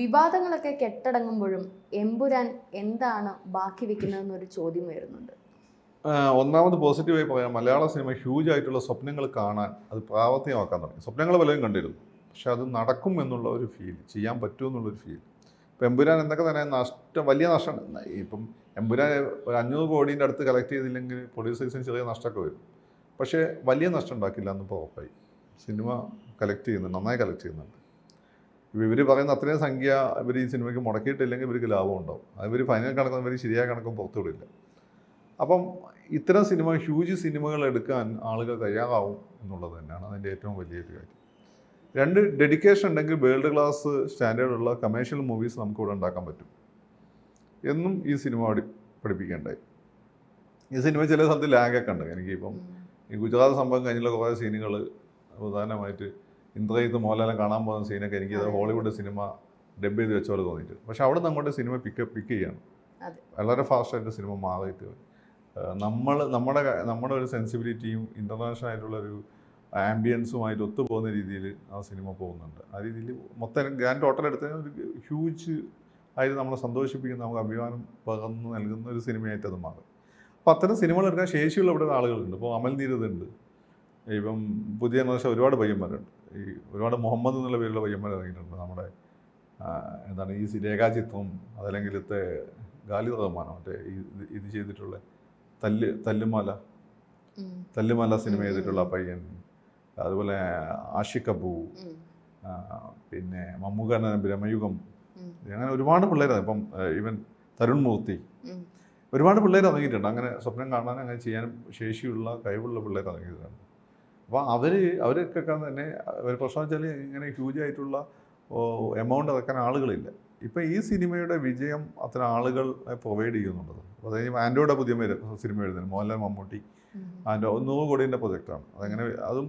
വിവാദങ്ങളൊക്കെ കെട്ടടങ്ങുമ്പോഴും എമ്പുരാൻ എന്താണ് ബാക്കി വെക്കുന്നതെന്നൊരു ചോദ്യം വരുന്നുണ്ട് ഒന്നാമത് പോസിറ്റീവായി പറയാം. മലയാള സിനിമ ഹ്യൂജ് ആയിട്ടുള്ള സ്വപ്നങ്ങൾ കാണാൻ അത് പ്രാവർത്തികമാക്കാൻ തുടങ്ങി. സ്വപ്നങ്ങൾ പലരും കണ്ടിരുന്നു. പക്ഷെ അത് നടക്കും എന്നുള്ള ഒരു ഫീൽ ചെയ്യാൻ പറ്റും എന്നുള്ളൊരു ഫീൽ ഇപ്പം എമ്പുരാൻ എന്തൊക്കെ തന്നെ നഷ്ടം വലിയ നഷ്ടം. ഇപ്പം എമ്പുരാൻ ഒരു അഞ്ഞൂറ് കോടീന്റെ അടുത്ത് കളക്ട് ചെയ്തില്ലെങ്കിൽ പ്രൊഡ്യൂസേഴ്സിന് ചെറിയ നഷ്ടമൊക്കെ വരും. പക്ഷേ വലിയ നഷ്ടം ഉണ്ടാക്കില്ല എന്ന് ഇപ്പോൾ ഉറപ്പായി. സിനിമ കളക്ട് ചെയ്യുന്നുണ്ട് നന്നായി കളക്ട് ചെയ്യുന്നുണ്ട്. ഇവർ പറയുന്ന അത്രയും സംഖ്യ ഇവർ ഈ സിനിമയ്ക്ക് മുടക്കിയിട്ടില്ലെങ്കിൽ ഇവർക്ക് ലാഭം ഉണ്ടാവും. ഇവർ ഫൈനൽ കണക്കും ഇവർ ശരിയായ കണക്കും പുറത്തുവിടില്ല. അപ്പം ഇത്തരം സിനിമ ഹ്യൂജ് സിനിമകൾ എടുക്കാൻ ആളുകൾ തയ്യാറാവും എന്നുള്ളത് തന്നെയാണ് അതിന്റെ ഏറ്റവും വലിയൊരു കാര്യം. രണ്ട് ഡെഡിക്കേഷൻ ഉണ്ടെങ്കിൽ വേൾഡ് ക്ലാസ് സ്റ്റാൻഡേർഡുള്ള കമേഴ്ഷ്യൽ മൂവീസ് നമുക്ക് ഇവിടെ ഉണ്ടാക്കാൻ പറ്റും. എന്നും ഈ സിനിമ പഠി പഠിപ്പിക്കേണ്ടായി. ഈ സിനിമ ചില സ്ഥലത്ത് ലാഗൊക്കെ ഉണ്ട്. എനിക്കിപ്പം ഈ ഗുജറാത്ത് സംഭവം കഴിഞ്ഞുള്ള കുറേ സീനുകൾ പ്രധാനമായിട്ട് ഇന്ദ്രജിത്ത് മോഹൻലാലം കാണാൻ പോകുന്ന സീനൊക്കെ എനിക്ക് ഹോളിവുഡ് സിനിമ ഡബ് ചെയ്ത് വെച്ച പോലെ തോന്നിയിട്ട്. പക്ഷെ അവിടെ നിന്ന് അങ്ങോട്ട് സിനിമ പിക്ക് പിക്ക് ചെയ്യണം. വളരെ ഫാസ്റ്റായിട്ട് സിനിമ മാറിയിട്ട്. നമ്മൾ നമ്മുടെ നമ്മുടെ ഒരു സെൻസിബിലിറ്റിയും ഇന്റർനാഷണൽ ആയിട്ടുള്ള ഒരു ആംബിയൻസുമായിട്ട് ഒത്തുപോകുന്ന രീതിയിൽ ആ സിനിമ പോകുന്നുണ്ട്. ആ രീതിയിൽ മൊത്തം ഞാൻ ടോട്ടൽ എടുത്ത ഒരു ഹ്യൂജ് ആയിട്ട് നമ്മളെ സന്തോഷിപ്പിക്കുന്ന നമുക്ക് അഭിമാനം പകർന്നു നൽകുന്ന ഒരു സിനിമയായിട്ട് അത് മാറും. അപ്പോൾ അത്തരം സിനിമകൾ എടുക്കാൻ ശേഷിയുള്ള ഇവിടെ ആളുകളുണ്ട്. ഇപ്പോൾ അമൽ നീരത് ഉണ്ട്. ഇപ്പം പുതിയ ജനറേഷൻ ഒരുപാട് പയ്യന്മാരുണ്ട്. ഈ ഒരുപാട് മുഹമ്മദ് എന്നുള്ള പേരുള്ള പയ്യന്മാർ ഇറങ്ങിയിട്ടുണ്ട്. നമ്മുടെ എന്താണ് ഈ രേഖാചിത്രം അതല്ലെങ്കിൽ ഇത്തെ ഗാലി റഹ്മാനോ മറ്റേ ഈ ഇത് ചെയ്തിട്ടുള്ള തല്ല് തല്ലുമാല തല്ലുമാല സിനിമ ചെയ്തിട്ടുള്ള പയ്യൻ അതുപോലെ ആഷിഖ് അബു പിന്നെ മമ്മൂക്കാരൻ ബ്രഹ്മയുഗം അങ്ങനെ ഒരുപാട് പിള്ളേരാണ് ഇപ്പം ഈവൻ തരുൺ മൂർത്തി. ഒരുപാട് പിള്ളേർ ഇറങ്ങിയിട്ടുണ്ട്. അങ്ങനെ സ്വപ്നം കാണാൻ അങ്ങനെ ചെയ്യാനും ശേഷിയുള്ള കഴിവുള്ള പിള്ളേർ ഇറങ്ങിയിട്ടുണ്ട്. അപ്പോൾ അവർ അവരൊക്കെ തന്നെ ഒരു പ്രശ്നം വെച്ചാൽ ഇങ്ങനെ ഹ്യൂജ് ആയിട്ടുള്ള എമൗണ്ട് ഇറക്കാൻ ആളുകളില്ല. ഇപ്പം ഈ സിനിമയുടെ വിജയം അത്ര ആളുകൾ പ്രൊവൈഡ് ചെയ്യുന്നുണ്ടത് അപ്പോൾ അതായത് ആൻഡോയുടെ പുതിയ സിനിമ എഴുതുന്നത് മോഹൻലാൽ മമ്മൂട്ടി. ആൻഡോ നൂറ് കോടീന്റെ പ്രൊജക്റ്റാണ് അതങ്ങനെ അതും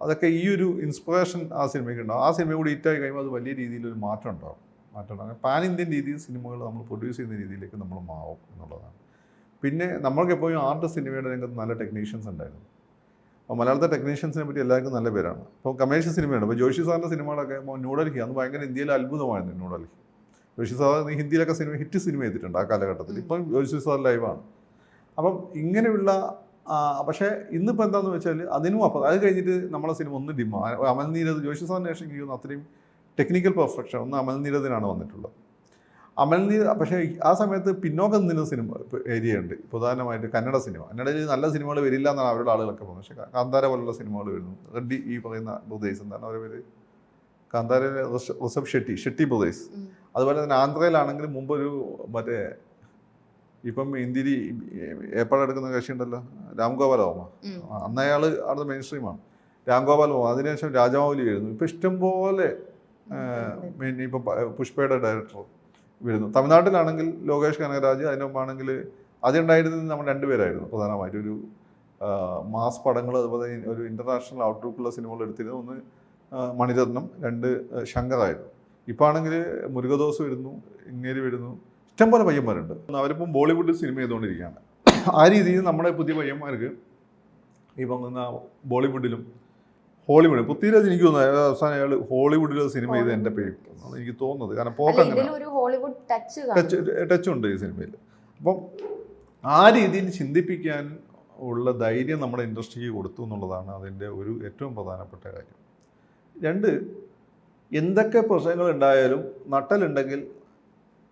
അതൊക്കെ ഈ ഒരു ഇൻസ്പിറേഷൻ ആ സിനിമയ്ക്ക് ഉണ്ടാവും. ആ സിനിമ കൂടി ഹിറ്റായി കഴിയുമ്പോൾ അത് വലിയ രീതിയിലൊരു മാറ്റം ഉണ്ടാവും. മാറ്റം ഉണ്ടാകും പാൻ ഇന്ത്യൻ രീതിയിൽ സിനിമകൾ നമ്മൾ പ്രൊഡ്യൂസ് ചെയ്യുന്ന രീതിയിലേക്ക് നമ്മൾ മാറും എന്നുള്ളതാണ്. പിന്നെ നമ്മൾക്ക് എപ്പോഴും ആർട്ട് സിനിമയുടെ രംഗത്ത് നല്ല ടെക്നീഷ്യൻസ് ഉണ്ടായിരുന്നു. അപ്പോൾ മലയാളത്തെ ടെക്നീഷ്യൻസിനെ പറ്റി എല്ലാവർക്കും നല്ല പേരാണ്. അപ്പോൾ കമേഴ്ഷ്യൽ സിനിമയാണ് അപ്പോൾ ജോഷി സാറിന്റെ സിനിമകളൊക്കെ ന്യൂഡൽഹി അന്ന് ഭയങ്കര ഇന്ത്യയിലെ അത്ഭുതമായിരുന്നു ന്യൂഡൽഹി. ജോഷി സാർ ഹിന്ദിയിലൊക്കെ സിനിമ ഹിറ്റ് സിനിമ ചെയ്തിട്ടുണ്ട് ആ കാലഘട്ടത്തിൽ. ഇപ്പം ജോഷി സാർ ലൈവാണ്. അപ്പം ഇങ്ങനെയുള്ള പക്ഷേ ഇന്നിപ്പോൾ എന്താണെന്ന് വെച്ചാൽ അതിനും അപ്പം അത് കഴിഞ്ഞിട്ട് നമ്മളെ സിനിമ ഒന്ന് ഡിമ്മ അമൽ നീരത് ജോഷി സാറിന് ശേഷം എനിക്ക് തോന്നുന്നു അത്രയും ടെക്നിക്കൽ പെർഫെക്ഷൻ ഒന്ന് അമൽ നീരതിനാണ് വന്നിട്ടുള്ളത്. അമൽ നീര പക്ഷേ ആ സമയത്ത് പിന്നോക്കം നിന്ന സിനിമ ഏരിയ ഉണ്ട് പ്രധാനമായിട്ട് കന്നഡ സിനിമ. കന്നഡയിൽ നല്ല സിനിമകൾ വരില്ല എന്നാണ് അവരുടെ ആളുകളൊക്കെ പറയുന്നത്. പക്ഷേ കാന്താര പോലുള്ള സിനിമകൾ വരുന്നു. റെഡ്ഡി ഈ പറയുന്ന ബ്രദേശ് എന്താണ് അവരുടെ പേര്. കാന്താരയിലെ ഋഷ- ഋഷഭ് ഷെട്ടി ഷെട്ടി ബ്രദേശ് അതുപോലെ തന്നെ ആന്ധ്രയിലാണെങ്കിലും ഒരു മറ്റേ ഇപ്പം ഇന്ത്യയിൽ ഏപ്പാടെടുക്കുന്ന കക്ഷി ഉണ്ടല്ലോ രാംഗോപാൽ. ആ, അന്ന് അയാൾ അവിടുത്തെ മെയിൻ സ്ട്രീമാണ് രാംഗോപാൽ വർമ്മ. അതിനുശേഷം രാജമൗലി വരുന്നു ഇപ്പം ഇഷ്ടംപോലെ ഇപ്പം പുഷ്പയുടെ ഡയറക്ടർ വരുന്നു. തമിഴ്നാട്ടിലാണെങ്കിൽ ലോകേഷ് കനകരാജ് അതിന് മുമ്പാണെങ്കിൽ അതുണ്ടായിരുന്നത് നമ്മൾ രണ്ടുപേരായിരുന്നു പ്രധാനമായിട്ട്. ഒരു മാസ് പടങ്ങൾ അതുപോലെ ഒരു ഇന്റർനാഷണൽ ഔട്ട്ലുക്കുള്ള സിനിമകൾ എടുത്തിരുന്നു ഒന്ന് മണിരത്നം രണ്ട് ശങ്കറായിരുന്നു ഇപ്പം ആണെങ്കിൽ മുരുകദോസ് വരുന്നു ഇങ്ങേരി വരുന്നു. ഇഷ്ടംപോലെ പയ്യന്മാരുണ്ട്. അവരിപ്പം ബോളിവുഡിൽ സിനിമ ചെയ്തുകൊണ്ടിരിക്കുകയാണ്. ആ രീതിയിൽ നമ്മുടെ പുതിയ പയ്യന്മാർക്ക് പറയുന്ന ബോളിവുഡിലും ഹോളിവുഡ്. പൃഥ്വിരാജ് എനിക്ക് തോന്നുന്നു അവസാനം അയാൾ ഹോളിവുഡിൽ സിനിമ ചെയ്ത് എന്റെ പേര് എനിക്ക് തോന്നുന്നത്. കാരണം അല്ല പോക്ക് അങ്ങനെ ഇതിൽ ഒരു ഹോളിവുഡ് ടച്ച് ടച്ച് ടച്ച് ഉണ്ട് ഈ സിനിമയിൽ അപ്പം ആ രീതിയിൽ ചിന്തിപ്പിക്കാൻ ഉള്ള ധൈര്യം നമ്മുടെ ഇൻഡസ്ട്രിക്ക് കൊടുത്തു എന്നുള്ളതാണ് അതിന്റെ ഒരു ഏറ്റവും പ്രധാനപ്പെട്ട കാര്യം. രണ്ട് എന്തൊക്കെ പ്രശ്നങ്ങൾ ഉണ്ടായാലും നട്ടലുണ്ടെങ്കിൽ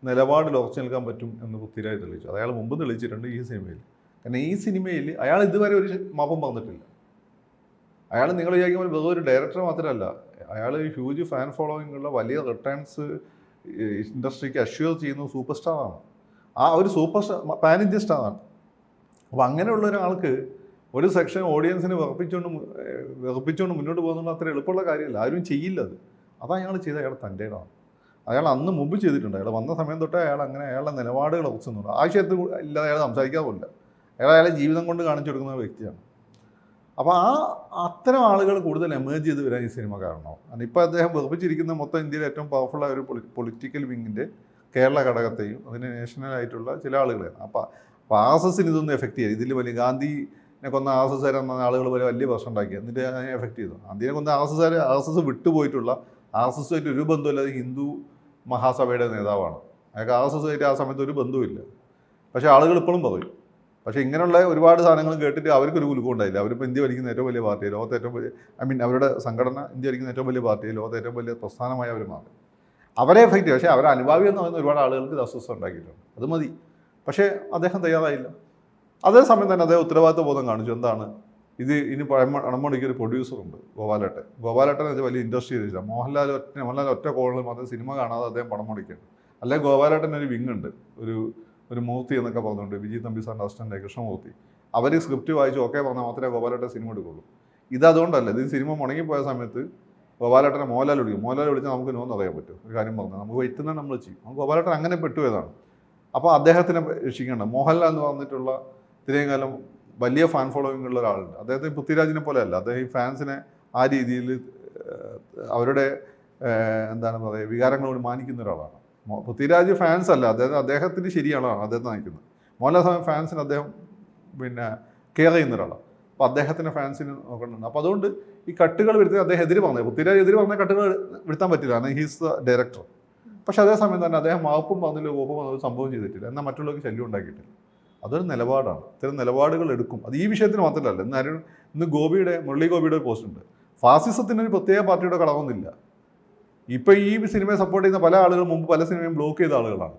നിലപാട് ഉറച്ചു നിൽക്കാൻ പറ്റും എന്ന് പൃഥ്വിരാജ് തെളിയിച്ചു. അത് അയാൾ മുമ്പ് തെളിയിച്ചിട്ടുണ്ട് ഈ സിനിമയിൽ കാരണം ഈ സിനിമയിൽ അയാൾ ഇതുവരെ ഒരു മാപ്പം പറഞ്ഞിട്ടില്ല. അയാൾ നിങ്ങൾ വിചാരിക്കുമ്പോൾ വെറുതെ ഒരു ഡയറക്ടർ മാത്രമല്ല. അയാൾ ഹ്യൂജ് ഫാൻ ഫോളോയിങ് ഉള്ള വലിയ റിട്ടേൺസ് ഇൻഡസ്ട്രിക്ക് അഷ്യൂർ ചെയ്യുന്ന സൂപ്പർ സ്റ്റാറാണ് ആ ഒരു സൂപ്പർ സ്റ്റാർ പാൻ ഇന്ത്യൻ സ്റ്റാറാണ് അപ്പോൾ അങ്ങനെയുള്ള ഒരാൾക്ക് ഒരു സെക്ഷൻ ഓഡിയൻസിനെ വെറുപ്പിച്ചുകൊണ്ട് വിറപ്പിച്ചുകൊണ്ട് മുന്നോട്ട് പോകുന്നത് അത്ര എളുപ്പമുള്ള കാര്യമല്ല. ആരും ചെയ്യില്ല അത്. അതാണ് അയാൾ ചെയ്ത അയാൾ തന്റെ ഇടമാണ് അയാൾ അന്ന് മുമ്പ് ചെയ്തിട്ടുണ്ട്. അയാൾ വന്ന സമയം തൊട്ടേ അയാൾ അങ്ങനെ അയാളുടെ നിലപാടുകൾ ഉറച്ചുന്നുണ്ട് ആവശ്യത്തിൽ ഇല്ലാതെ അയാൾ സംസാരിക്കാറില്ല. അയാൾ അയാളെ ജീവിതം കൊണ്ട് കാണിച്ചു കൊടുക്കുന്ന വ്യക്തിയാണ്. അപ്പോൾ ആ അത്തരം ആളുകൾ കൂടുതൽ എമേജ് ചെയ്ത് വരാൻ ഈ സിനിമ കാരണമാവും കാരണം ഇപ്പോൾ അദ്ദേഹം വെറുപ്പിച്ചിരിക്കുന്ന മൊത്തം ഇന്ത്യയിലെ ഏറ്റവും പവർഫുള്ളായ ഒരു പൊളിറ്റിക്കൽ വിങ്ങിന്റെ കേരള ഘടകത്തെയും അതിന് നാഷണലായിട്ടുള്ള ചില ആളുകളെയാണ് അപ്പോൾ അപ്പോൾ ആർ എസ് എസിന് ഇതൊന്നും എഫക്റ്റ് ചെയ്യും ഇതിൽ വലിയ ഗാന്ധിനെ കൊന്ന ആർ എസ് എസ് എന്ന ആളുകൾ വരെ വലിയ പ്രശ്നം ഉണ്ടാക്കി എന്നിട്ട് അതിനെ എഫക്റ്റ് ചെയ്തു. ഗാന്ധിനെ കൊന്ന R S S R S S വിട്ടുപോയിട്ടുള്ള R S S ആയിട്ട് ഒരു ബന്ധമില്ലാതെ ഹിന്ദു മഹാസഭയുടെ നേതാവാണ്. അയാൾക്ക് ആർ എസ് എസ് ആയിട്ട് ആ സമയത്ത് ഒരു ബന്ധവുമില്ല. പക്ഷേ ആളുകൾ ഇപ്പോഴും പറയും പക്ഷേ ഇങ്ങനെയുള്ള ഒരുപാട് സാധനങ്ങൾ കേട്ടിട്ട് അവർക്കൊരു കുലുക്കം ഉണ്ടായില്ല. അവരിപ്പോൾ ഇന്ത്യ ഭരിക്കുന്ന ഏറ്റവും വലിയ പാർട്ടി ലോകത്ത് ഏറ്റവും വലിയ ഐ മീൻ അവരുടെ സംഘടന ഇന്ത്യ ഭരിക്കുന്ന ഏറ്റവും വലിയ പാർട്ടി ലോകത്ത് ഏറ്റവും വലിയ പ്രസ്ഥാനമായി അവർ മാറി അവരെ എഫക്റ്റ് പക്ഷേ അവരെ അനുഭാവി എന്ന് പറയുന്ന ഒരുപാട് ആളുകൾക്ക് അസ്വസ്ഥ ഉണ്ടാക്കിയിട്ടുണ്ട്. അത് മതി. പക്ഷേ അദ്ദേഹം തയ്യാറായില്ല. അതേസമയം തന്നെ അദ്ദേഹം ഉത്തരവാദിത്വ ബോധം കാണിച്ചു. എന്താണ്? ഇത് ഇനി പഴമണിക്ക് ഒരു പ്രൊഡ്യൂസറുണ്ട് ഗോപാലട്ടൻ. ഗോപാലട്ടൻ അത് വലിയ ഇൻഡസ്ട്രി ചെയ്തില്ല മോഹൻലാൽ ഒറ്റ മോഹൻലാൽ ഒറ്റ കോളിൽ മാത്രം സിനിമ കാണാതെ അദ്ദേഹം പണം മുടക്കുകയാണ് അല്ലെങ്കിൽ ഗോപാലട്ടൻ ഒരു വിങ് ഉണ്ട്. ഒരു ഒരു മൂർത്തി എന്നൊക്കെ പറഞ്ഞുകൊണ്ട് വിജയ് തമ്പി സാറിന്റെ അസിസ്റ്റന്റ് കൃഷ്ണമൂർത്തി. അവർ സ്ക്രിപ്റ്റ് വായിച്ച് ഓക്കെ പറഞ്ഞാൽ മാത്രമേ ഗോപാലേട്ടൻ സിനിമ എടുക്കുള്ളൂ. ഇത് ഇത് സിനിമ മുടങ്ങിപ്പോയ സമയത്ത് ഗോപാലേട്ടനെ മോഹൻലാൽ വിളിക്കും. മോഹൻലാൽ വിളിച്ചാൽ നമുക്ക് നോന്ന് അറിയാൻ പറ്റും. ഒരു കാര്യം പറഞ്ഞാൽ നമുക്ക് വെറ്റുന്ന നമ്മൾ ചെയ്യും. ഗോപാലേട്ടൻ അങ്ങനെ പെട്ടുപോയതാണ് അപ്പോൾ അദ്ദേഹത്തിനെ രക്ഷിക്കേണ്ട മോഹൻലാൽ എന്ന് പറഞ്ഞിട്ടുള്ള ഇത്രയും കാലം വലിയ ഫാൻ ഫോളോവിംഗ് ഉള്ള ഒരാളുണ്ട്. അദ്ദേഹത്തെ പൃഥ്വിരാജിനെ പോലെ അല്ല അദ്ദേഹം ഈ ഫാൻസിനെ ആ രീതിയിൽ അവരുടെ എന്താണ് പറയുക വികാരങ്ങളോട് മാനിക്കുന്ന ഒരാളാണ്. പൃഥ്വിരാജ് ഫാൻസ് അല്ല. അദ്ദേഹം അദ്ദേഹത്തിന് ശരിയാണോ? അദ്ദേഹത്തെ നയിക്കുന്നത്. മോഹൻലാൽ ഫാൻസിന് അദ്ദേഹം പിന്നെ കെയർ ചെയ്യുന്ന ഒരാളാണ് അപ്പോൾ അദ്ദേഹത്തിന്റെ ഫാൻസിന് നോക്കുന്നുണ്ട് അപ്പോൾ അതുകൊണ്ട് ഈ കട്ടുകൾ വരുത്തി അദ്ദേഹം എതിര് പറഞ്ഞത് പൃഥ്വിരാജ് എതിര് പറഞ്ഞ കട്ടുകൾ വരുത്താൻ പറ്റില്ല. കാരണം ഹീസ് ദ ഡയറക്ടർ പക്ഷെ അതേസമയം തന്നെ അദ്ദേഹം മാപ്പും പറഞ്ഞില്ല കോപ്പും പറഞ്ഞ സംഭവം ചെയ്തിട്ടില്ല. എന്നാൽ മറ്റുള്ളവർക്ക് ശല്യം ഉണ്ടാക്കിയിട്ടില്ല. അതൊരു നിലപാടാണ്. ഇത്തരം നിലപാടുകൾ എടുക്കും. അത് ഈ വിഷയത്തിന് മാത്രമല്ല. ഇന്ന് ആരും ഇന്ന് ഗോപിയുടെ മുരളി ഗോപിയുടെ ഒരു പോസ്റ്റ് ഉണ്ട്. ഫാസിസത്തിന് ഒരു പ്രത്യേക പാർട്ടിയുടെ കളവൊന്നുമില്ല ഇപ്പം ഈ സിനിമയെ സപ്പോർട്ട് ചെയ്യുന്ന പല ആളുകളും മുമ്പ് പല സിനിമയും ബ്ലോക്ക് ചെയ്ത ആളുകളാണ്.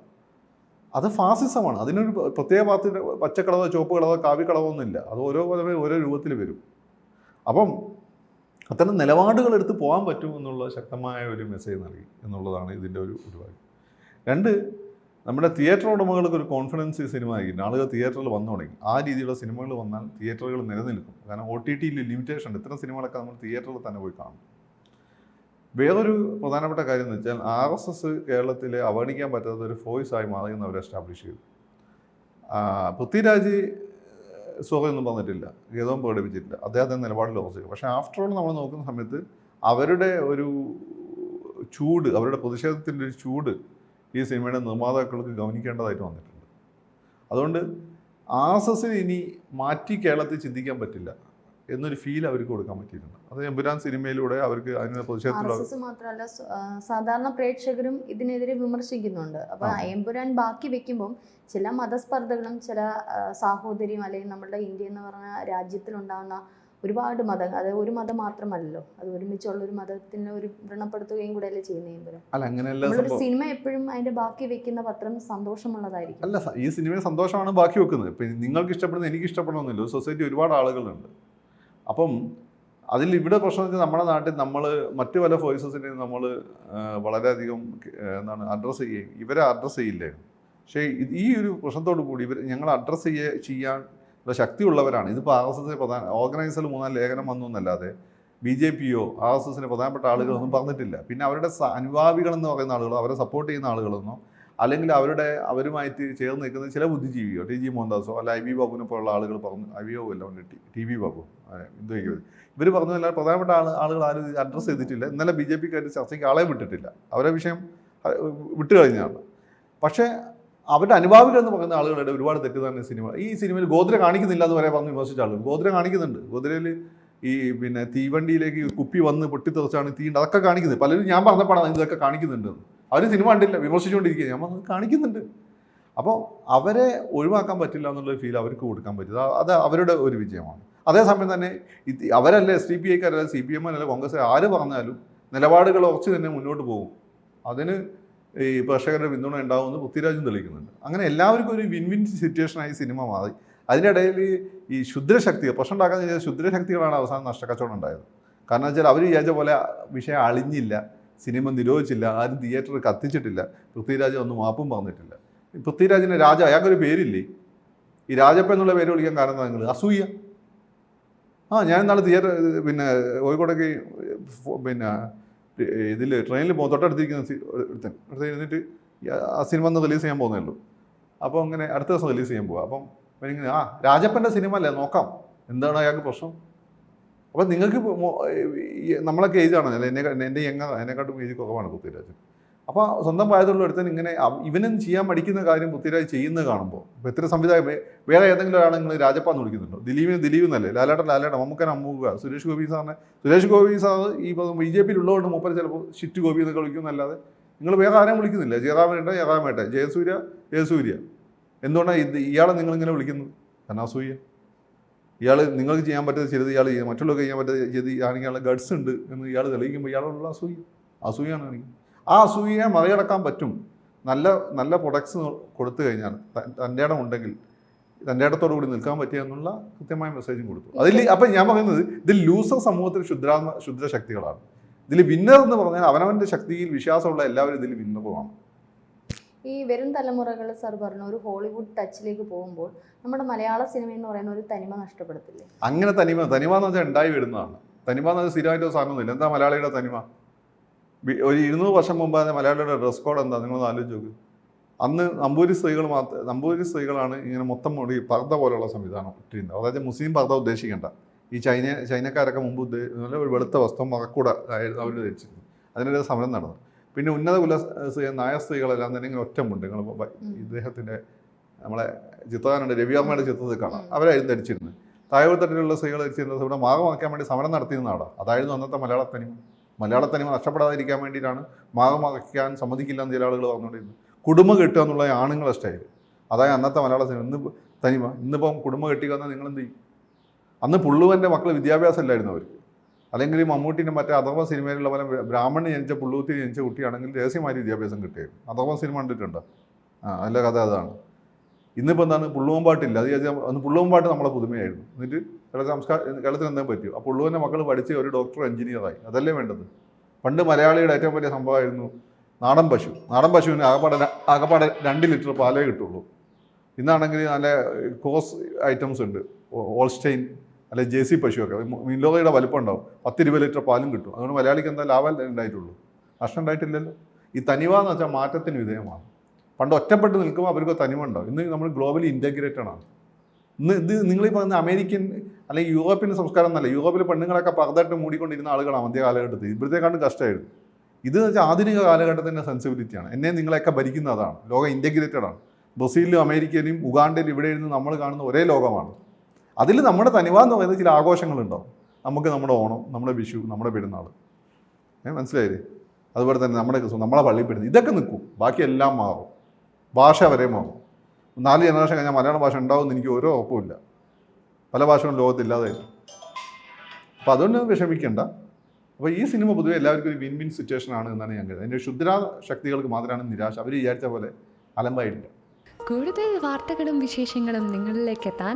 അത് ഫാസിസമാണ്. അതിനൊരു പ്രത്യേക പാർട്ടിയുടെ പച്ചക്കളവോ ചുവപ്പ് കളവോ കാവ്യക്കളവോ ഒന്നുമില്ല. അത് ഓരോ ഓരോ രൂപത്തിൽ വരും. അപ്പം അത്തരം നിലപാടുകൾ എടുത്ത് പോകാൻ പറ്റും എന്നുള്ള ശക്തമായ ഒരു മെസ്സേജ് നൽകി എന്നുള്ളതാണ് ഇതിന്റെ ഒരു ഒരു കാര്യം രണ്ട് നമ്മുടെ തിയേറ്റർ ഉടമകൾക്ക് ഒരു കോൺഫിഡൻസ് ഈ സിനിമ ആയിരിക്കും ആളുകൾ തിയേറ്ററിൽ വന്നു തുടങ്ങി. ആ രീതിയിലുള്ള സിനിമകൾ വന്നാൽ തിയേറ്ററുകൾ നിലനിൽക്കും. കാരണം ഒ ടി ടിയിൽ ലിമിറ്റേഷൻ ഉണ്ട്. ഇത്തരം സിനിമകളൊക്കെ നമ്മൾ തിയേറ്ററിൽ തന്നെ പോയി കാണും. വേറൊരു പ്രധാനപ്പെട്ട കാര്യം എന്ന് വെച്ചാൽ ആർ എസ് എസ് കേരളത്തിലെ അവഗണിക്കാൻ പറ്റാത്ത ഒരു ഫോഴ്സ് ആയി മാറി എന്ന് അവർ എസ്റ്റാബ്ലിഷ് ചെയ്തു പൃഥ്വിരാജ് സുഖമൊന്നും പറഞ്ഞിട്ടില്ല. ഗീതവും പ്രകടിപ്പിച്ചിട്ടില്ല. അദ്ദേഹത്തിന്റെ നിലപാടിൽ ഉറച്ചു പക്ഷേ ആഫ്റ്റർ ഓൾ നമ്മൾ നോക്കുന്ന സമയത്ത് അവരുടെ ഒരു ചൂട് അവരുടെ പ്രതിഷേധത്തിന്റെ ഒരു ചൂട് ഈ സിനിമയുടെ നിർമ്മാതാക്കൾക്ക് ഗവനിക്കേണ്ടതായിട്ട് വന്നിട്ടുണ്ട്. അതുകൊണ്ട് ആർ എസ് എസിന് ഇനി മാറ്റി കേരളത്തിൽ ചിന്തിക്കാൻ പറ്റില്ല. എന്നൊരു ഫീൽ അവർക്ക് കൊടുക്കാൻ പറ്റിയിട്ടുണ്ട്. അത് എമ്പുരാൻ സിനിമയിലൂടെ അവർക്ക് അതിന് പ്രതിഷേധത്തിലുള്ള മാത്രമല്ല സാധാരണ പ്രേക്ഷകരും ഇതിനെതിരെ വിമർശിക്കുന്നുണ്ട്. അപ്പൊ. എമ്പുരാൻ ബാക്കി വെക്കുമ്പോൾ ചില മതസ്പർദ്ധകളും ചില സാഹോദര്യം അല്ലെങ്കിൽ നമ്മുടെ ഇന്ത്യ എന്ന് പറഞ്ഞ രാജ്യത്തിലുണ്ടാകുന്ന ഒരുപാട് മതം അത് ഒരു മതം മാത്രമല്ലല്ലോ. അത് ഒരുമിച്ചുള്ള ഒരു മതത്തിന് ഒരു വ്രണപ്പെടുത്തുകയും കൂടെ അല്ലേ ചെയ്യുന്ന സിനിമ എപ്പോഴും അതിന്റെ ബാക്കി വെക്കുന്ന പത്രം സന്തോഷമുള്ളതായിരിക്കും. അല്ല ഈ സിനിമയെ സന്തോഷമാണ് ബാക്കി വെക്കുന്നത്. നിങ്ങൾക്ക് ഇഷ്ടപ്പെടുന്നത് എനിക്ക് ഇഷ്ടപ്പെടണമെന്നില്ല സൊസൈറ്റി ഒരുപാട് ആളുകളുണ്ട്. അപ്പം അതിൽ ഇവിടെ പ്രശ്നം നമ്മുടെ നാട്ടിൽ നമ്മൾ മറ്റു പല ഫോഴ്സസിനെയും നമ്മൾ വളരെയധികം എന്താണ് അഡ്രസ്സ് ചെയ്യുകയും ഇവരെ അഡ്രസ്സ് ചെയ്യില്ലേ? പക്ഷേ ഈ ഒരു പ്രശ്നത്തോടു കൂടി ഇവർ ഞങ്ങൾ അഡ്രസ്സ് ചെയ്യ ചെയ്യാൻ ശക്തിയുള്ളവരാണ്. ഇതിപ്പോൾ ആർ എസ് എസിന് പ്രധാന ഓർഗനൈസറിൽ മൂന്നാം ലേഖനം വന്നു എന്നല്ലാതെ ബി ജെ പിയോ ആർ എസ് എസിന് പ്രധാനപ്പെട്ട ആളുകളൊന്നും പറഞ്ഞിട്ടില്ല. പിന്നെ അവരുടെ അനുഭാവികളെന്ന് പറയുന്ന ആളുകളോ അവരെ സപ്പോർട്ട് ചെയ്യുന്ന ആളുകളെന്നോ അല്ലെങ്കിൽ അവരുടെ അവരുമായിട്ട് ചേർന്ന് നിൽക്കുന്ന ചില ബുദ്ധിജീവിയോ ടി ജി മോഹൻദാസോ അല്ല ഐ വി ബാബുവിനെ പോലുള്ള ആളുകൾ പറഞ്ഞു ഐ വി ബാബു അല്ല ടി ടി വി ബാബു എന്തോ ഇവർ പറഞ്ഞതല്ല പ്രധാനപ്പെട്ട ആൾ ആളുകൾ ആരും അഡ്രസ്സ് ചെയ്തിട്ടില്ല. ഇന്നലെ ബി ജെ പിക്കാർ ചർച്ചയ്ക്ക് ആളെ വിട്ടിട്ടില്ല. അവരെ വിഷയം വിട്ടു കഴിഞ്ഞാണ് പക്ഷേ അവരുടെ അനുഭാവികൾ എന്ന് പറയുന്ന ആളുകളുടെ ഒരുപാട് തെറ്റിദ്ധാരണ സിനിമ ഈ സിനിമയിൽ ഗോദ്ര കാണിക്കുന്നില്ല എന്ന് വരെ പറഞ്ഞ് വിമർശിച്ച ആളുകൾ. ഗോദ്ര കാണിക്കുന്നുണ്ട്. ഗോദ്രയിൽ ഈ പിന്നെ തീവണ്ടിയിലേക്ക് കുപ്പി വന്ന് പൊട്ടിത്തെറിച്ചാണ് തീണ്ട് അതൊക്കെ കാണിക്കുന്നത് പലരും ഞാൻ പറഞ്ഞപ്പോഴാണ് ഇതൊക്കെ കാണിക്കുന്നുണ്ട് അവർ സിനിമ കണ്ടില്ല വിമർശിച്ചുകൊണ്ടിരിക്കുക നമ്മൾ കാണിക്കുന്നുണ്ട്. അപ്പോൾ അവരെ ഒഴിവാക്കാൻ പറ്റില്ല എന്നുള്ളൊരു ഫീൽ അവർക്ക് കൊടുക്കാൻ പറ്റും അത് അവരുടെ ഒരു വിജയമാണ്. അതേസമയം തന്നെ അവരല്ലേ എസ് ഡി പി ഐക്കാരല്ല സി പി എം അല്ല കോൺഗ്രസ് ആര് പറഞ്ഞാലും നിലപാടുകൾ ഉറച്ച് തന്നെ മുന്നോട്ട് പോകും. അതിന് ഈ പ്രേക്ഷകരുടെ പിന്തുണ ഉണ്ടാവുമെന്ന് പൃഥ്വിരാജും തെളിയിക്കുന്നുണ്ട്. അങ്ങനെ എല്ലാവർക്കും ഒരു വിൻ വിൻ സിറ്റുവേഷനായി സിനിമ മാറി. അതിനിടയിൽ ഈ ശുദ്രശക്തികൾ പ്രശ്നം ഉണ്ടാക്കാൻ വെച്ചാൽ ക്ഷുദ്രശക്തികളാണ് അവസാനം നഷ്ടക്കച്ചവടം ഉണ്ടായത്. കാരണം വെച്ചാൽ അവർ വിചാരിച്ച പോലെ വിഷയം അളിഞ്ഞില്ല. സിനിമ നിരോധിച്ചില്ല ആരും തിയേറ്റർ കത്തിച്ചിട്ടില്ല. പൃഥ്വിരാജ് ഒന്നും മാപ്പും പറഞ്ഞിട്ടില്ല. പൃഥ്വിരാജിന്റെ രാജ അയാൾക്കൊരു പേരില്ലേ? ഈ രാജപ്പ എന്നുള്ള പേര് വിളിക്കാൻ കാരണം നിങ്ങൾ അസൂയ. ആ ഞാൻ ഇന്നാൾ തിയേറ്റർ പിന്നെ കോഴിക്കോടേക്ക് പിന്നെ ഇതിൽ ട്രെയിനിൽ പോകും തൊട്ടടുത്തിരിക്കുന്ന ഒരുത്തൻ. അടുത്ത് ഇരുന്നിട്ട് ആ സിനിമ ഒന്ന് റിലീസ് ചെയ്യാൻ പോകുന്നേ ഉള്ളൂ. അപ്പോൾ അങ്ങനെ അടുത്ത ദിവസം റിലീസ് ചെയ്യാൻ പോവാം. അപ്പം ഇങ്ങനെ ആ രാജപ്പന്റെ സിനിമ അല്ലേ നോക്കാം. എന്താണ് അയാൾക്ക് പ്രശ്നം? അപ്പം നിങ്ങൾക്ക് നമ്മളൊക്കെ ഏജാണ് എന്നെ എന്റെ എങ്ങ എന്നെക്കാട്ടും ഏജ് കുറവാണ് പൃഥ്വിരാജ്. അപ്പോൾ സ്വന്തം പ്രായത്തിലുള്ള ഒരുത്തൻ ഇങ്ങനെ ഇവനും ചെയ്യാൻ പഠിക്കുന്ന കാര്യം പൃഥ്വിരാജ് ചെയ്യുന്നത് കാണുമ്പോൾ ഇപ്പോൾ എത്ര സംവിധായകം വേറെ ഏതെങ്കിലും ഒരാളെ നിങ്ങൾ രാജപ്പാന്ന് വിളിക്കുന്നുണ്ടോ? ദിലീപിന് ദിലീപ് എന്നല്ലേ? ലാലേട്ടൻ ലാലേട്ടൻ മമ്മൂക്കൻ അമ്മൂക്ക സുരേഷ് ഗോപി സാറിനെ സുരേഷ് ഗോപി സാർ ഈ ബി ജെ പിയിൽ ഉള്ളതുകൊണ്ട് മൂപ്പര് ചിലപ്പോൾ ഷിറ്റ് ഗോപി എന്നൊക്കെ വിളിക്കുന്നല്ലാതെ നിങ്ങൾ വേറെ ആരെയും വിളിക്കുന്നില്ല. ജയറാമേട്ട ജയറാമേട്ടെ. ജയസൂര്യ? ജയസൂര്യ. എന്തുകൊണ്ടാണ് ഇത് ഇയാളെ നിങ്ങളിങ്ങനെ വിളിക്കുന്നത്? അസൂയ ഇയാൾ നിങ്ങൾക്ക് ചെയ്യാൻ പറ്റുന്നത് ചെയ്ത് ഇയാൾ ചെയ്യാം. മറ്റുള്ളവർക്ക് ചെയ്യാൻ പറ്റുന്നത് ചെയ്ത് ആണെങ്കിൽ ഇയാളെ ഗഡ്സ് ഉണ്ട് എന്ന് ഇയാൾ തെളിയിക്കുമ്പോൾ ഇയാളുള്ള അസൂയ. അസൂയാണ് ആ അസൂയയെ മറികടക്കാൻ പറ്റും. നല്ല നല്ല പ്രൊഡക്ട്സ് കൊടുത്തു കഴിഞ്ഞാൽ തന്റെ ഇടം ഉണ്ടെങ്കിൽ തന്റെ ഇടത്തോടു കൂടി നിൽക്കാൻ പറ്റിയ എന്നുള്ള കൃത്യമായ മെസ്സേജും കൊടുത്തു. അതിൽ അപ്പം ഞാൻ പറയുന്നത് ഇതിൽ ലൂസർ സമൂഹത്തിൽ ശുദ്ര ശക്തികളാണ് ഇതിൽ വിന്നർ എന്ന് പറഞ്ഞാൽ അവനവന്റെ ശക്തിയിൽ വിശ്വാസമുള്ള എല്ലാവരും ഇതിൽ വിന്നറുമാണ് ഈ വരും തലമുറകൾ സാർ പറഞ്ഞ ഒരു ഹോളിവുഡ് ടച്ചിലേക്ക് പോകുമ്പോൾ നമ്മുടെ മലയാള സിനിമ എന്ന് പറയുന്ന ഒരു തനിമ നഷ്ടപ്പെടത്തില്ലേ? അങ്ങനെ തനിമ തനിമ എന്ന് വെച്ചാൽ ഉണ്ടായി വരുന്നതാണ്. തനിമ എന്ന് പറഞ്ഞാൽ സ്ഥിരമായിട്ട് സാധനമൊന്നുമില്ല എന്താ മലയാളിയുടെ തനിമ? ഒരു ഇരുന്നൂറ് വർഷം മുമ്പ് മലയാളിയുടെ ഡ്രസ് കോഡ് എന്താ? നിങ്ങളൊന്ന് ആലോചിച്ച് നോക്ക്. അന്ന് നമ്പൂരി സ്ത്രീകൾ മാത്രം നമ്പൂരി സ്ത്രീകളാണ് ഇങ്ങനെ മൊത്തം മുടി പർദ്ദ പോലുള്ള സംവിധാനം ഇട്ടിരുന്നത്. അതായത് മുസ്ലിം പർദ്ദ ഉദ്ദേശിക്കേണ്ട. ഈ ചൈന ചൈനക്കാരൊക്കെ മുമ്പ് ഉദ്ദേശിച്ച ഒരു വെളുത്ത വസ്ത്രം മറക്കൂട ആയിരുന്നു അവർ ധരിച്ചിരുന്നത്. അതിനൊരു സമരം നടന്നു. പിന്നെ ഉന്നത കുല സ്ത്രീ നായ സ്ത്രീകളെല്ലാം തന്നെ ഇങ്ങനെ ഒറ്റമുണ്ട്. നിങ്ങൾ. ഇദ്ദേഹത്തിന്റെ നമ്മളെ ചിത്രകാരനുണ്ട് രവിവർമ്മയുടെ ചിത്രത്തിൽ കാണാം. അവരായിരുന്നു ധരിച്ചിരുന്നത്. താഴെത്തട്ടിലുള്ള സ്ത്രീകൾ ധരിച്ചിരുന്നത് ഇവിടെ മാഗമാക്കാൻ വേണ്ടി സമരം നടത്തിയിരുന്നതാണ് അതായിരുന്നു അന്നത്തെ മലയാള തനിമ മലയാള തനിമ നഷ്ടപ്പെടാതിരിക്കാൻ വേണ്ടിയിട്ടാണ് മാഗമാക്കാൻ സമ്മതിക്കില്ല എന്ന് ചില ആളുകൾ പറഞ്ഞുകൊണ്ടിരുന്നത്. കുടുംബ കെട്ടുക എന്നുള്ള ആണുങ്ങളെ സ്റ്റൈൽ. അതായത് അന്നത്തെ മലയാള സിനിമ ഇന്ന് തനിമ ഇന്നിപ്പം കുടുംബ കെട്ടി വന്നാൽ നിങ്ങൾ എന്ത് ചെയ്യും? അന്ന് പുള്ളുവന്റെ മക്കൾ വിദ്യാഭ്യാസം ഇല്ലായിരുന്നു അവർക്ക്. അല്ലെങ്കിൽ ഈ മമ്മൂട്ടിന്റെ മറ്റേ അഥർവ സിനിമയിലുള്ള പോലെ ബ്രാഹ്മണൻ ജനിച്ച പുള്ളൂത്തി ജനിച്ച കുട്ടിയാണെങ്കിൽ രഹസ്യമായ വിദ്യാഭ്യാസം കിട്ടിയത് അഥർവ സിനിമ കണ്ടിട്ടുണ്ട്? ആ അല്ല കഥ അതാണ്. ഇന്നിപ്പോൾ എന്താണ്? പുള്ളുവമ്പാട്ടില്ല. അത് അന്ന് പുള്ളുവമ്പാട്ട് നമ്മളെ പുതുമയായിരുന്നു. എന്നിട്ട് കേരള സംസ്കാരം കേരളത്തിൽ എന്തെങ്കിലും പറ്റും ആ പുള്ളുവിന്റെ മക്കൾ പഠിച്ച് ഒരു ഡോക്ടർ എഞ്ചിനീയറായി അതല്ലേ വേണ്ടത്? പണ്ട് മലയാളിയുടെ ഏറ്റവും വലിയ സംഭവമായിരുന്നു നാടൻ പശു. നാടൻ പശുവിന് ആകപ്പാടെ ആകപ്പാടെ രണ്ട് ലിറ്റർ പാലേ കിട്ടുള്ളൂ. ഇന്നാണെങ്കിൽ നല്ല കോസ് ഐറ്റംസ് ഉണ്ട്. ഓൾസ്റ്റൈൻ അല്ലെ ജെ സി പശുവൊക്കെ മീൻലോകയുടെ വലുപ്പം ഉണ്ടാവും പത്തിരുപത് ലിറ്റർ പാലും കിട്ടും. അതുകൊണ്ട് മലയാളിക്ക് എന്താ ലാഭം ഉണ്ടായിട്ടുള്ളൂ? നഷ്ടം ഉണ്ടായിട്ടില്ലല്ലോ. ഈ തനിവ എന്ന് വെച്ചാൽ മാറ്റത്തിന് വിധേയമാണ്. പണ്ട് ഒറ്റപ്പെട്ട് നിൽക്കുമ്പോൾ അവർക്ക് തനിമ ഉണ്ടാവും. ഇന്ന് നമ്മൾ ഗ്ലോബലി ഇന്റഗ്രേറ്റഡ് ആണ്. ഇന്ന് ഇത് നിങ്ങൾ പറയുന്ന അമേരിക്കൻ അല്ലെങ്കിൽ യൂറോപ്യൻ സംസ്കാരം എന്നല്ല. യൂറോപ്പിൽ പെണ്ണുങ്ങളൊക്കെ പർദ്ദയിട്ട് മൂടിക്കൊണ്ടിരുന്ന ആളുകളാണ് മധ്യ കാലഘട്ടത്തിൽ. ഇവിടത്തെക്കാണ്ടും കഷ്ടമായിരുന്നു. ഇത് വെച്ചാൽ ആധുനിക കാലഘട്ടത്തിന്റെ സെൻസിബിലിറ്റിയാണ് എന്നെ നിങ്ങളെയൊക്കെ ഭരിക്കുന്ന അതാണ്. ലോകം ഇന്റഗ്രേറ്റഡ് ആണ്. ബ്രസീലിലും അമേരിക്കയിലും ഉഗാണ്ടയിലും ഇവിടെ ഇരുന്ന് നമ്മൾ കാണുന്ന ഒരേ ലോകമാണ്. അതിൽ നമ്മുടെ തനിവ എന്ന് പറയുന്ന ചില ആഘോഷങ്ങളുണ്ടാവും. നമുക്ക് നമ്മുടെ ഓണം നമ്മുടെ വിഷു നമ്മുടെ പെരുന്നാൾ ഏ മനസ്സിലായില്ലേ? അതുപോലെ തന്നെ നമ്മുടെ നമ്മളെ പള്ളി പെരുന്നാൾ ഇതൊക്കെ നിൽക്കും. ബാക്കി എല്ലാം മാറും. ഭാഷ വരെ മാറും. നാല് ജനറേഷൻ കഴിഞ്ഞാൽ മലയാള ഭാഷ ഉണ്ടാവും എനിക്ക് ഓരോ ഉറപ്പുമില്ല പല ഭാഷകളും ലോകത്തില്ലാതെ അപ്പം അതുകൊണ്ട് വിഷമിക്കേണ്ട. അപ്പോൾ ഈ സിനിമ പൊതുവെ എല്ലാവർക്കും ഒരു വിൻ വിൻ സിറ്റുവേഷൻ ആണ് എന്നാണ് ഞാൻ കരുതുന്നത്. അതിന്റെ ക്ഷുദ്ര ശക്തികൾക്ക് മാത്രമാണ് നിരാശ. അവർ വിചാരിച്ച പോലെ അലമ്പായിട്ടില്ല. കൂടുതൽ വാർത്തകളും വിശേഷങ്ങളും നിങ്ങളിലേക്ക് എത്താൻ